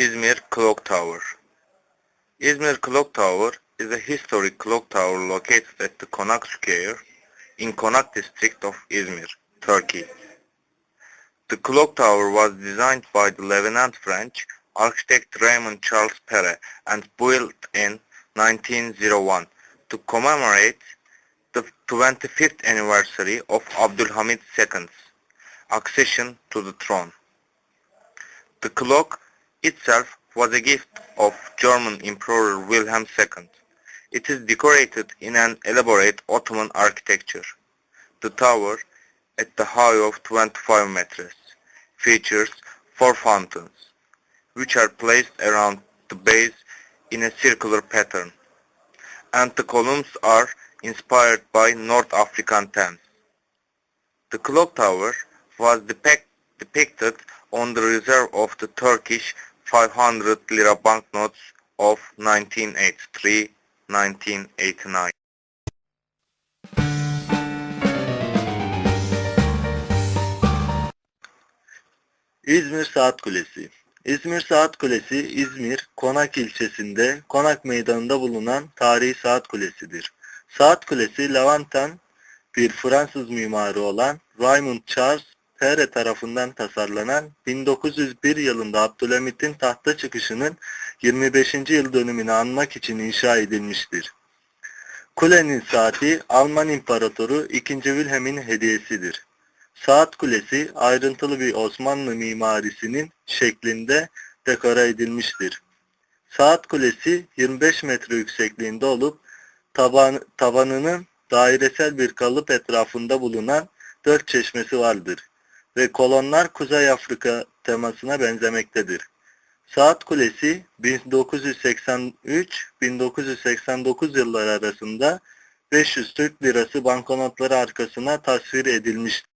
Clock Tower Izmir Clock Tower is a historic clock tower located at the Konak Square in Konak district of Izmir, Turkey. The clock tower was designed by the Levenant French architect Raymond Charles Perret and built in 1901 to commemorate the 25th anniversary of Abdülhamid II's accession to the throne. The clock itself was a gift of German Emperor Wilhelm II. It is decorated in an elaborate Ottoman architecture. The tower, at the height of 25 meters, features four fountains, which are placed around the base in a circular pattern, and the columns are inspired by North African themes. The clock tower was depict, depicted on the reserve of the Turkish 500 lira banknotes of 1983-1989. İzmir Saat Kulesi İzmir Saat Kulesi, İzmir, Konak ilçesinde, Konak Meydanı'nda bulunan tarihi saat kulesidir. Saat Kulesi, Levanten bir Fransız mimarı olan Raymond Charles Perret tarafından tasarlanan 1901 yılında Abdülhamit'in tahta çıkışının 25. yıl dönümünü anmak için inşa edilmiştir. Kulenin saati Alman İmparatoru 2. Wilhelm'in hediyesidir. Saat kulesi ayrıntılı bir Osmanlı mimarisinin şeklinde dekore edilmiştir. Saat kulesi 25 metre yüksekliğinde olup taban, tabanının dairesel bir kalıp etrafında bulunan dört çeşmesi vardır ve kolonlar Kuzey Afrika temasına benzemektedir. Saat Kulesi 1983-1989 yılları arasında 500 Türk lirası banknotları arkasına tasvir edilmiştir.